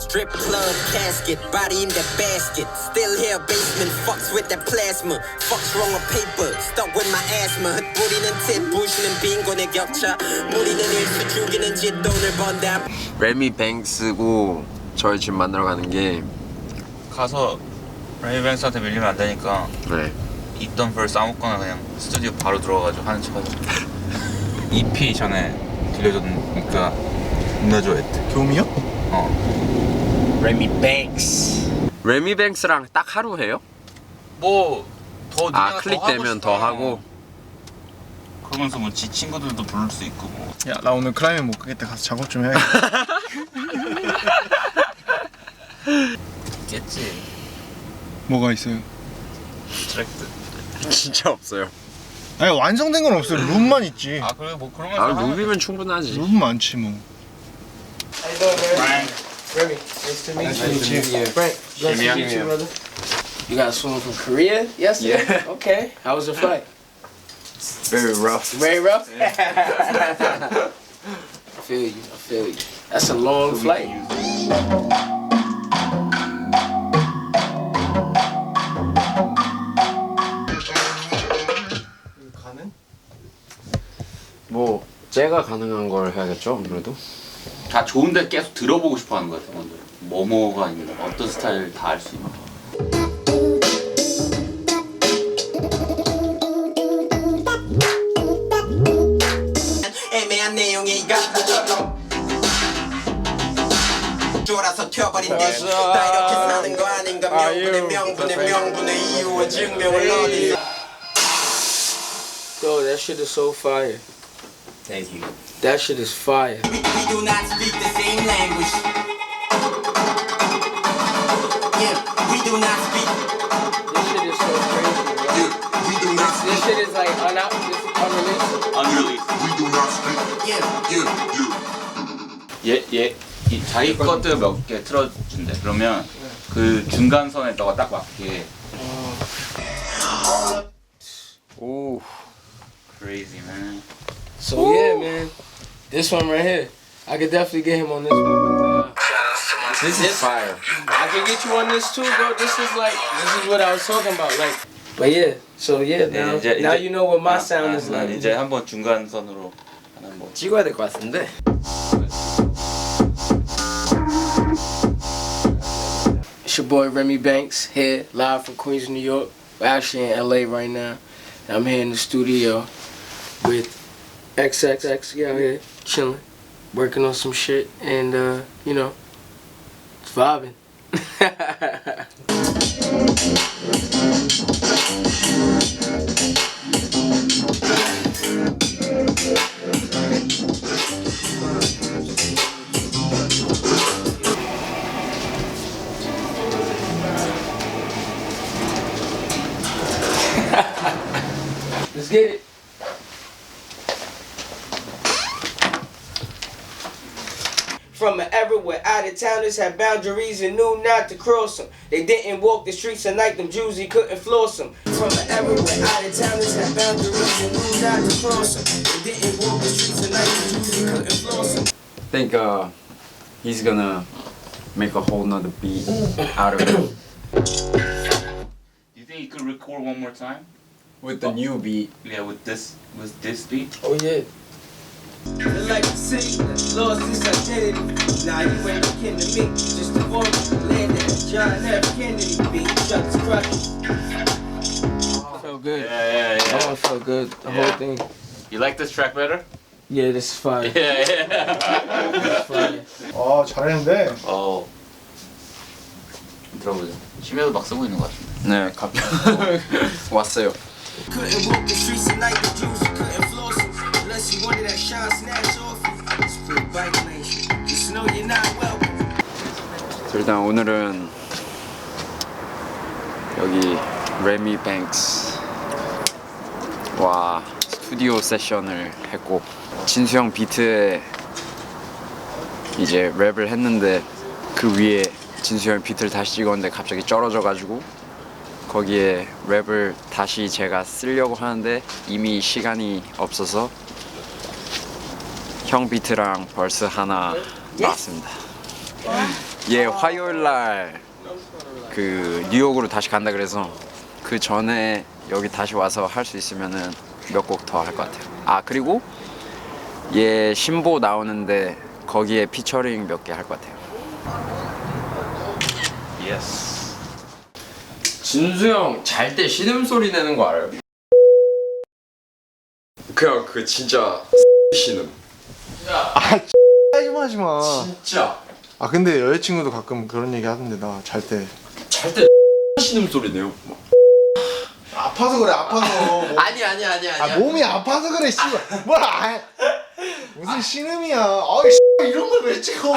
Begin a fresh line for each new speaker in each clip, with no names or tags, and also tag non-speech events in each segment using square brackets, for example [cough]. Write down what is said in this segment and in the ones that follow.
Strip club casket, body in the basket. Still here, basement, fucks with that plasma. Fucks wrong with paper, stuck with my asthma. 흩뿌리는 팁, 부시는 빈곤의 격차. 무리는 일수 죽이는 짓 돈을 번다.
레미 뱅스고 저희 집 만나러 가는 게
가서 레이뱅스한테 밀리면 안 되니까
네.
있던 벌 싸먹거나 그냥 스튜디오 바로 들어가가지고 하는 척 하자 EP 전에 들려줬으니까 존나 좋아했대
교미요?
어.
Remy Banks.
레미 뱅스랑 딱 하루 해요?
뭐더
아 클릭되면 더 하고
그러면서 뭐 지 친구들도 부를 수 있고 뭐
야 나 오늘 클라이밍 못 가겠다 가서 작업 좀 해야겠다
있겠지
뭐가 있어요?
트랙트 [laughs]
진짜 없어요.
아니 완성된 건 없어요 룸만 있지
아 그래 뭐 그런
거아 루비면 충분하지.
룸 많지 뭐
Remy, nice to meet you. Frank, nice to
Jimmy,
meet you, brother. You guys flew from Korea yesterday?
Yeah.
Okay. How was the flight?
Very rough.
Very rough? [laughs] I feel you. I feel you. That's a long flight.
뭐 제가 가능한 걸 해야겠죠 아무래도.
다 좋은데 계속 들어보고 싶어 하는 것 같아 먼저 뭐뭐가 아니라 어떤 스타일 다할수 있는
애매한 내용이 가처럼 쫄아서 튀어버린 듯. 다 이렇게 사는 거 아닌가 명분의 명분의 명분의 이유와 증명을 어디
Yo, that shit is so fire.
Thank you.
That shit is fire.
We, we do not speak the same language. Yeah, we do not speak.
This shit is so crazy. bro.
We do not
This shit is like unout, this unreleased.
unreleased
Yeah,
얘, 얘, 이 자기 것들 몇 개 틀어준대 그러면 그 중간선에 너가 딱 맞게
오.
crazy man
So yeah, man. This one right here. I could definitely get him on this one.
This is fire.
I can get you on this too, bro. This is like this is what I was talking about. Like But yeah, so yeah, now,
이제-
now
이제-
you know what my
아,
sound
아,
is
난
like.
이제 한번 중간선으로 하나 뭐
찍어야 될 것 같은데.
It's your boy Remy Banks here, live from Queens, New York. We're actually in LA right now. I'm here in the studio with XXX. Yeah, out here chilling, working on some shit, and uh, you know, it's vibing. [laughs] Let's get it. From an era where out of towners had boundaries and knew not to cross them. They didn't walk the streets at night, them Jews, he couldn't floss them. From an era where out of towners had boundaries and knew not to cross them. They didn't walk the streets at night, them Jews, he couldn't floss them.
think uh, he's gonna make a whole nother beat out of it
Do [coughs] you think you could record one more time
with the new beat.
yeah with this with this beat
Oh, yeah.
The legacy lost its identity. Now you ain't no kin to me. Just a voice, landed John F. Kennedy. Beat Chuck's crush.
Felt good.
yeah yeah yeah
Oh, it felt good. The
Yeah.
whole thing.
you like this track better
Yeah, this is fire. [laughs]
yeah yeah
fire.
아 잘했는데
어 들어보자 심해도 막 쓰고 있는 것 같은데
네, 갑자기 [laughs] 왔어요.
Couldn't walk the streets at night, the Jews you couldn't floss them. Unless you wanted that shine snatch off you. Split bike shit. Just know you're not welcome.
일단 오늘은 여기 레미 뱅크스 와 스튜디오 세션을 했고 진수형 비트에 이제 랩을 했는데 그 위에 진수형 비트를 다시 찍었는데 갑자기 쩔어져가지고 거기에 랩을 다시 제가 쓰려고 하는데 이미 시간이 없어서 형 비트랑 벌스 하나 나왔습니다. 얘 화요일 날그 뉴욕으로 다시 간다 그래서 그 전에 여기 다시 와서 할 수 있으면은 몇 곡 더 할 것 같아요. 아 그리고 얘 신보 나오는데 거기에 피처링 몇 개 할 것 같아요. 예스. 진수 형 잘 때 신음 소리 내는 거 알아요? 그냥 그 진짜 [laughs] 신음.
하지 마, 하지 마.
진짜
아 근데 여자친구도 가끔 그런 얘기 하던데 나 잘 때.
잘때 신음 소리 내요.
아파서 그래, 아파서. [laughs] 뭐-
아니 아니 아니 아니.
아 몸이 아파서 그래, 씨발. 뭐야? 아, 무슨 신음이야? 아이 씨, 이런 걸 왜 찍어?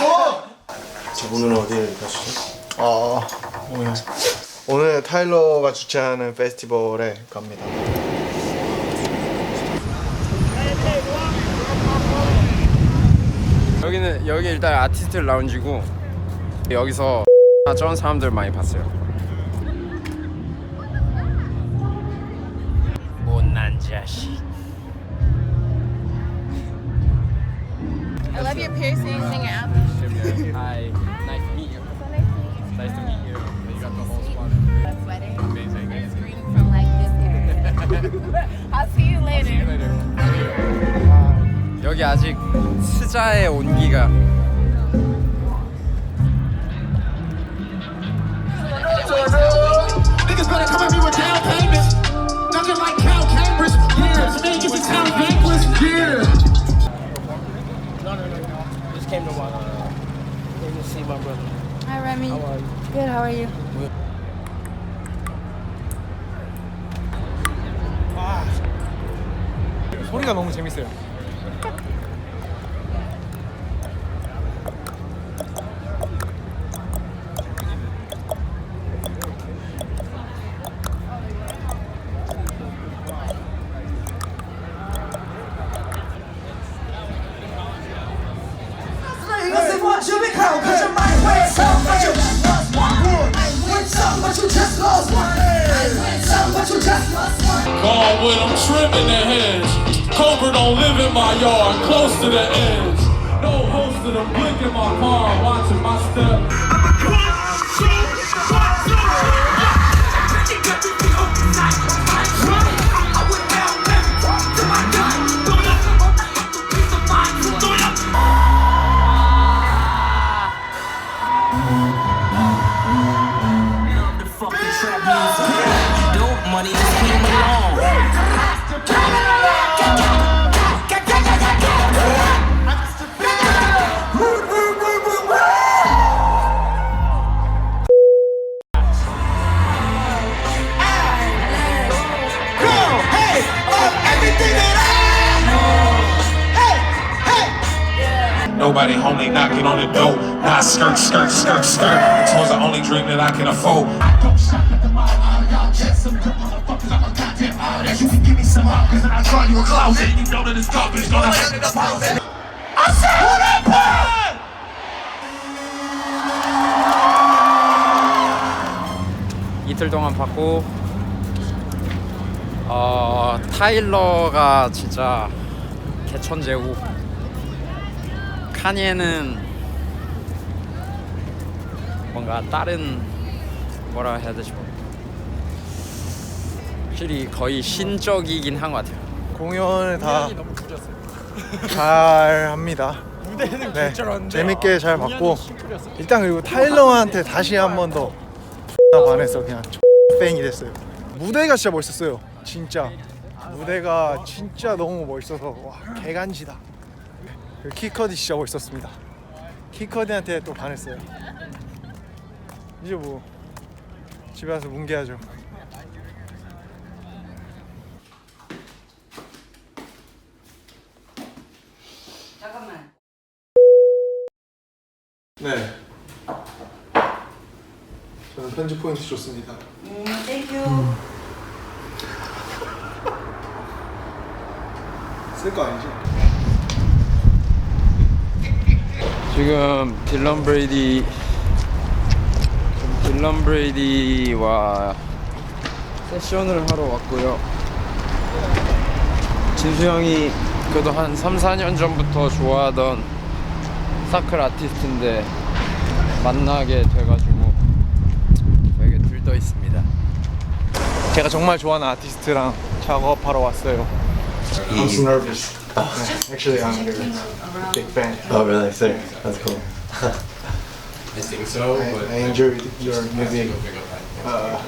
자, 오늘은 어디에 가시죠? 아 오늘 오늘 타일러가 주최하는 페스티벌에 갑니다.
여기는 여기 일단 아티스트 라운지고 여기서 저런 사람들 많이 봤어요. 못난 자식.
I love your piercings and your outfit.
Hi, nice to meet you. Nice to meet you. You got the whole squad.
Sweater. It's green from like this area. I'll see you later.
여기 아직 스자의 온기가
is town banquets. What
you been clowning? Cause your mind went some, but you just lost one.
I win
some, but you
just lost
one. I went some, but you just lost one.
Gone with them trimming the hedge. Cobra don't live in my yard, close to the edge. No host of them blinking my palm, watching my step. Nobody home, they knocking on the door. Not skirt, skirt, skirt, skirt. It was the only dream that I can afford. Don't shop at the mall, all y'all just some good motherfuckers. I'm a goddamn artist. You can give me some markers and I'll draw you a closet. You know that this garbage gonna end up housing. I said, who that boy?
이틀 동안 봤고 어, 타일러가 진짜 개천재고 카니에는 뭔가 다른 뭐라 해야 되지 확실히 거의 신적이긴 한 것 같아요
공연을 다잘 합니다. 무대는 네, 재밌게 잘 봤고 일단 그리고 타일러한테 다시 한 번 더 [laughs] 반해서 그냥 [laughs] 팬이 됐어요. 무대가 진짜 멋있었어요. 진짜 무대가 진짜 너무 멋있어서 와 개간지다. 그 키커디 진짜 멋있었습니다. 키커디한테 또 반했어요. 이제 뭐 집에 가서 뭉개야죠. 네. 저는 편집 포인트 좋습니다. 쓸 거 아니지?
지금 딜런 브레이디 딜런 브레이디와 세션을 하러 왔고요. 진수 형이 그래도 한 3, 4년 전부터 좋아하던 사클 아티스트인데 만나게 돼가지고 되게 들떠 있습니다.
제가 정말 좋아하는 아티스트랑 작업하러 왔어요. I'm so nervous. Oh. Actually, I'm nervous. Big fan.
Oh, really? Sick. That's cool. [laughs]
I think so,
I,
but.
I enjoyed your music uh,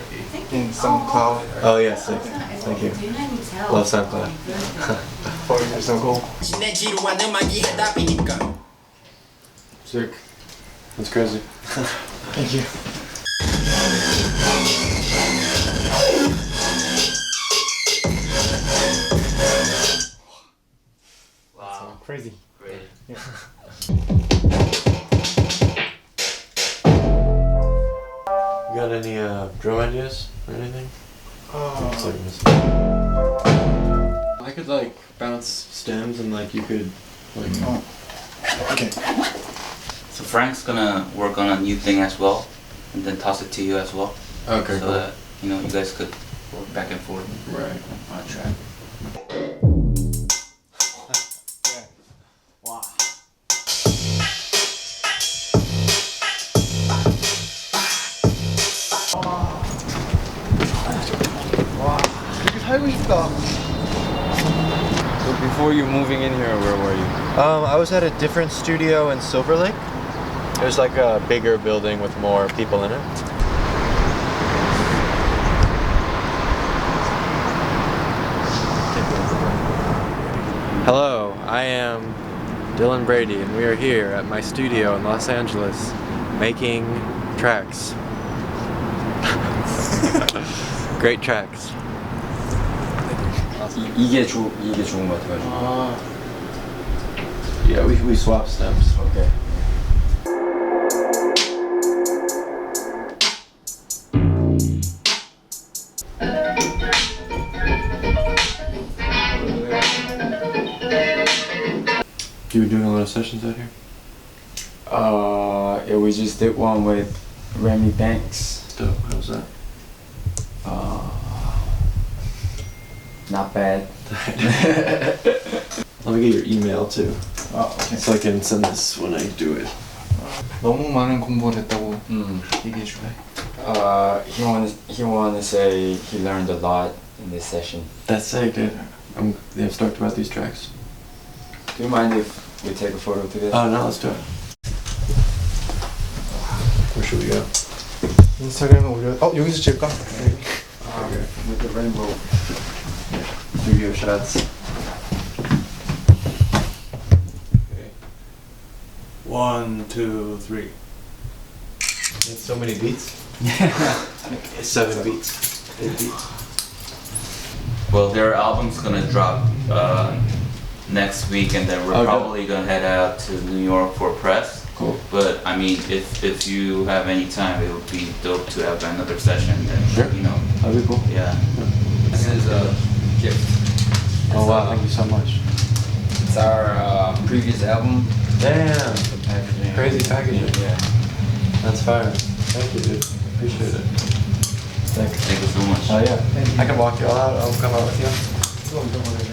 in SoundCloud.
Oh, yeah, sick. Thank you. Love SoundCloud.
For your so cool.
Sick. That's crazy.
Thank you. [laughs] Wow. crazy.
You got any uh, drum ideas or anything?
Uh.
I could like bounce stems and like you could like.
okay.
So Frank's gonna work on a new thing as well, and then toss it to you as well,
Okay,
so
cool.
that you know you guys could work back and forth
Right.
on a track.
So before you moving in here, where were you?
Um, I was at a different studio in Silver Lake. It was like a bigger building with more people in it. Hello, I am Dylan Brady, and we are here at my studio in Los Angeles making tracks. [laughs] Great tracks.
이, 이게 좋 이게 좋은 것 같아요.
Yeah, we, we swap stems.
오케이.
You were doing a lot of sessions out here?
Uh, yeah, we just did one with Remy Banks.
Dope. How was that?
not bad. [laughs]
Let me get your email too,
아, 오케이.
so I can send this when I do it.
너무 많은 공부를 했다고
음.
얘기해 줄래?
Uh, he want he want to say he learned a lot in this session.
That's sick, dude. I'm yeah, stoked about these tracks.
Do you mind if we take a photo together?
Oh no, let's do it. Where should we go?
인스타그램에 올려. 어 여기서 찍을까?
Uh, with the rainbow.
Studio shots. One, two, three. It's so many beats. Yeah. [laughs] Seven beats. Eight beats.
Well, their album's gonna drop uh, next week, and then we're
Okay.
probably gonna head out to New York for press.
Cool.
But I mean, if if you have any time, it would be dope to have another session. And
Sure.
you know,
That'd be cool.
yeah.
This is a
Oh, wow, thank you so much.
It's our uh, previous album.
Damn.
Packaging.
Crazy packaging.
Yeah.
That's fire. Thank you, dude. Appreciate it.
Thank you. Thank you so much.
Oh, yeah. I can walk you all out. I'll come out with you.
Cool.